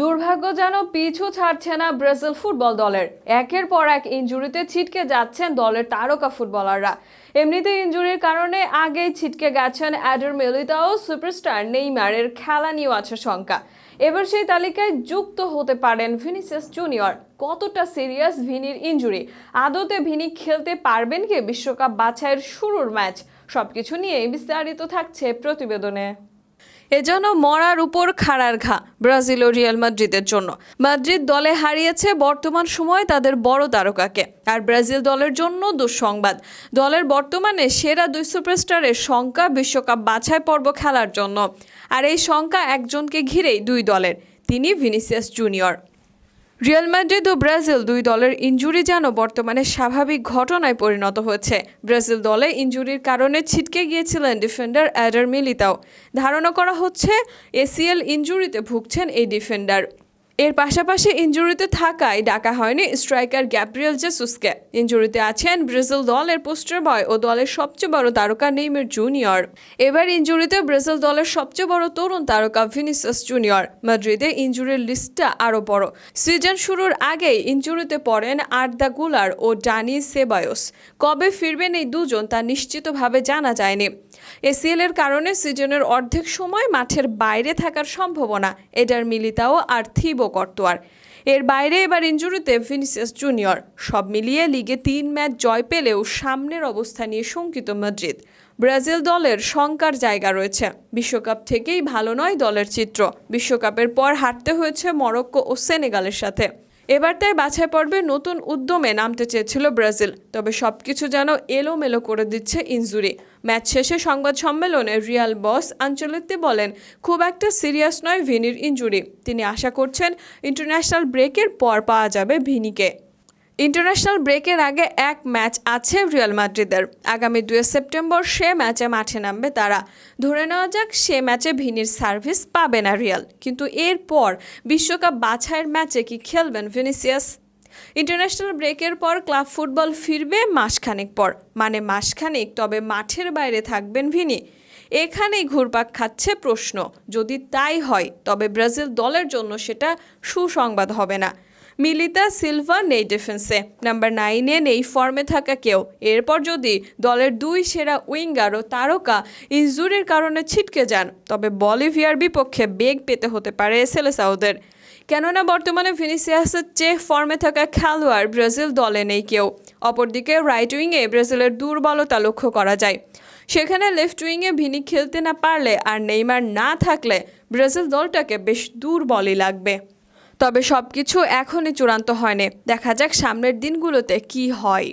দুর্ভাগ্য যেন পিছু ছাড়ছে না ব্রাজিল ফুটবল দলের। একের পর এক ইনজুরিতে ছিটকে যাচ্ছেন দলের তারকা ফুটবলাররা। এমনিতে ইনজুরির কারণে আগেই ছিটকে গেছেন অ্যাডার মেলিতাও সুপারস্টার নেইমারের খেলা নিয়েও আছে শঙ্কা। এবার সেই তালিকায় যুক্ত হতে পারেন ভিনিসিয়াস জুনিয়র। কতটা সিরিয়াস ভিনির ইনজুরি আদতে ভিনি খেলতে পারবেন কি বিশ্বকাপ বাছাইয়ের শুরুর ম্যাচ? সবকিছু নিয়ে বিস্তারিত থাকছে প্রতিবেদনে। এজন্য মরার উপর খাড়ার ঘা ব্রাজিল ও রিয়াল মাদ্রিদের জন্য। মাদ্রিদ দলে হারিয়েছে বর্তমান সময়ে তাদের বড় তারকাকে। আর ব্রাজিল দলের জন্য দুঃসংবাদ। দলের বর্তমানে সেরা দুই সুপারস্টারের সংখ্যা বিশ্বকাপ বাছাই পর্ব খেলার জন্য। আর এই সংখ্যা একজনকে ঘিরেই দুই দলের, তিনি ভিনিসিয়াস জুনিয়র। রিয়াল মাদ্রিদ ও ব্রাজিল দুই দলের ইঞ্জুরি যেন বর্তমানে স্বাভাবিক ঘটনায় পরিণত হয়েছে ব্রাজিল দলে ইঞ্জুরির কারণে ছিটকে গিয়েছিলেন ডিফেন্ডার অ্যাডার মিলিতাও। ধারণা করা হচ্ছে এসিএল ইঞ্জুরিতে ভুগছেন এই ডিফেন্ডার। এর পাশাপাশি ইনজুরিতে থাকায় ডাকা হয়নি স্ট্রাইকার গ্যাব্রিয়েল জেসুসকে। ইনজুরিতে আছেন ব্রাজিল দলের পোস্টার বয় ও দলের সবচেয়ে বড় তারকা নেইমের জুনিয়র। এবার ইনজুরিতে ব্রাজিল দলের সবচেয়ে বড় তরুণ তারকা ভিনিসিয়াস জুনিয়র। মাদ্রিদে ইনজুরির লিস্টটা আরও বড়। সিজন শুরুর আগেই ইনজুরিতে পড়েন আর্দা গুলার ও ডানি সেবায়োস। কবে ফিরবেন এই দুজন তা নিশ্চিতভাবে জানা যায়নি। এসিএল এর কারণে সিজনের অর্ধেক সময় মাঠের বাইরে থাকার সম্ভাবনা। এডার মিলিতাও আর থিবো কর্তোয়ার। এর বাইরে এবার ইঞ্জুরিতে ভিনিসিয়াস জুনিয়র। সব মিলিয়ে লিগে তিন ম্যাচ জয় পেলেও সামনের অবস্থা নিয়ে শঙ্কিত মাদ্রিদ। ব্রাজিল দলের শঙ্কার জায়গা রয়েছে। বিশ্বকাপ থেকেই ভালো নয় দলের চিত্র। বিশ্বকাপের পর হাঁটতে হয়েছে মরক্কো ও সেনেগালের সাথে। এবার তাই বাছাই পর্বে নতুন উদ্যমে নামতে চেয়েছিল ব্রাজিল, তবে সব কিছু যেন এলোমেলো করে দিচ্ছে ইনজুরি। ম্যাচ শেষে সংবাদ সম্মেলনে রিয়াল বস আঞ্চলিকতে বলেন, খুব একটা সিরিয়াস নয় ভিনির ইনজুরি। তিনি আশা করছেন, ইন্টারন্যাশনাল ব্রেকের পর পাওয়া যাবে ভিনিকে। ইন্টারন্যাশনাল ব্রেকের আগে এক ম্যাচ আছে রিয়াল মাদ্রিদের। আগামী দুই সেপ্টেম্বর সে ম্যাচে মাঠে নামবে তারা। ধরে নেওয়া যাক সে ম্যাচে ভিনির সার্ভিস পাবে না রিয়াল, কিন্তু এরপর বিশ্বকাপ বাছাইয়ের ম্যাচে কি খেলবেন ভিনিসিয়াস? ইন্টারন্যাশনাল ব্রেকের পর ক্লাব ফুটবল ফিরবে মাসখানেক পর মানে মাসখানেক, তবে মাঠের বাইরে থাকবেন ভিনি। এখানেই ঘুরপাক খাচ্ছে প্রশ্ন, যদি তাই হয়, তবে ব্রাজিল দলের জন্য সেটা সুসংবাদ হবে না। মিলিতা সিলভা নেই ডিফেন্সে। নাম্বার নাইনে নেই ফর্মে থাকা কেউ। এরপর যদি দলের দুই সেরা উইঙ্গার ও তারকা ইনজুরির কারণে ছিটকে যান, তবে বলিভিয়ার বিপক্ষে বেগ পেতে হতে পারে সেলেসাউদের। কেননা বর্তমানে ভিনিসিয়াসের চেয়ে ফর্মে থাকা খেলোয়াড় ব্রাজিল দলে নেই কেউ। অপরদিকে রাইট উইংয়ে ব্রাজিলের দুর্বলতা লক্ষ্য করা যায়। সেখানে লেফট উইংয়ে ভিনি খেলতে না পারলে আর নেইমার না থাকলে ব্রাজিল দলটাকে বেশ দুর্বলই লাগবে। তবে সবকিছু এখনই চূড়ান্ত হয়নি। দেখা যাক সামনের দিনগুলোতে কি হয়।